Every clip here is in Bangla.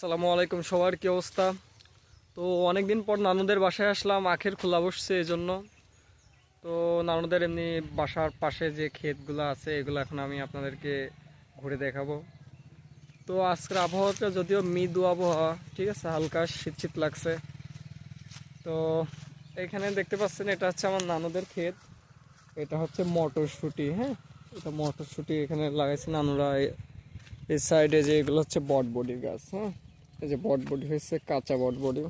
আসসালামু আলাইকুম, সবার কি অবস্থা? তো অনেকদিন পর নানুদের বাসায় আসলাম, আখের খোলা বসছে এই জন্য তো নানুদের এমনি বাসার পাশে যে ক্ষেতগুলো আছে, এগুলো এখন আমি আপনাদেরকে ঘুরে দেখাবো। তো আজকের আবহাওয়াটা যদিও মৃদু আবহাওয়া, ঠিক আছে, হালকা শীত শীত লাগছে। তো এখানে দেখতে পাচ্ছেন, এটা হচ্ছে আমার নানুদের ক্ষেত। এটা হচ্ছে মটরশুঁটি হ্যাঁ? এটা মটরশুঁটি এখানে লাগাইছে নানুরা এই সাইডে যে এগুলো হচ্ছে বটবডির গাছ হ্যাঁ? এই যে বটবডি হয়েছে কাঁচা বটবডি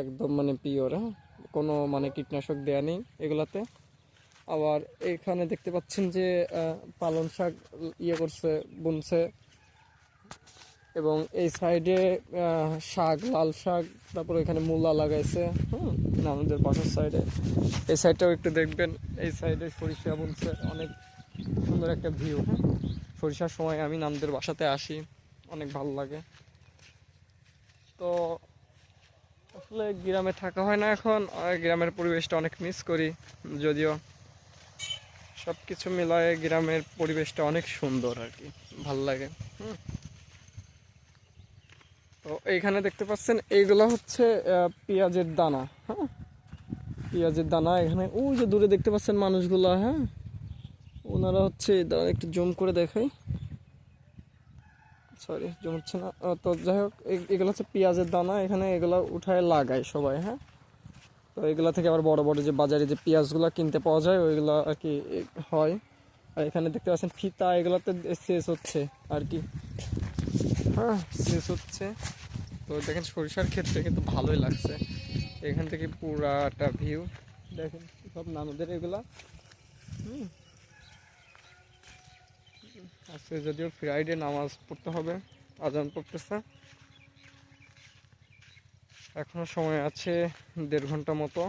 একদম মানে পিওর হ্যাঁ? কোনো মানে কীটনাশক দেয়া নেই এগুলাতে। আবার এখানে দেখতে পাচ্ছেন যে আহ, পালং শাক ইয়ে করছে বুনছে। এবং এই সাইডে শাক লাল শাক তারপর এখানে মূলা লাগাইছে হুম? আমাদের বাসার সাইডে। এই সাইডটাও একটু দেখবেন। এই সাইডে সরিষা বুনছে অনেক সুন্দর একটা ভিউ হ্যাঁ? সরিষার সময় আমি নামদের বাসাতে আসি অনেক ভালো লাগে। তো আসলে গ্রামে থাকা হয় না এখন গ্রামের পরিবেশটা অনেক মিস করি, যদিও সব কিছু মিলায় গ্রামের পরিবেশটা অনেক সুন্দর আর কি, ভালো লাগে, হুম। তো এইখানে দেখতে পাচ্ছেন, এইগুলো হচ্ছে পেঁয়াজের দানা হ্যাঁ? পেঁয়াজের দানা এখানে, ওই যে দূরে দেখতে পাচ্ছেন মানুষগুলো হ্যাঁ? ওনারা হচ্ছে একটু জুম করে দেখাই। সরি জুম হচ্ছে না তো যাই হোক এগুলো হচ্ছে পেঁয়াজের দানা, এখানে এগুলো উঠায় লাগায় সবাই হ্যাঁ? তো এগুলো থেকে আবার বড় বড় যে বাজারে যে পেঁয়াজগুলো কিনতে পাওয়া যায়, ওইগুলো আর কি হয়। আর এখানে দেখতে পাচ্ছেন ফিতা, এগুলোতে শেষ হচ্ছে আর কি। হ্যাঁ শেষ হচ্ছে। তো দেখেন সরিষার ক্ষেত্রে কিন্তু ভালোই লাগছে। এখান থেকে পুরাটা ভিউ দেখেন সব নানুদের এগুলা। হুম। আজকে যদিও ফ্রাইডে নামাজ পড়তে হবে আজান পড়তেছে। এখনও সময় আছে দেড় ঘণ্টা মতো।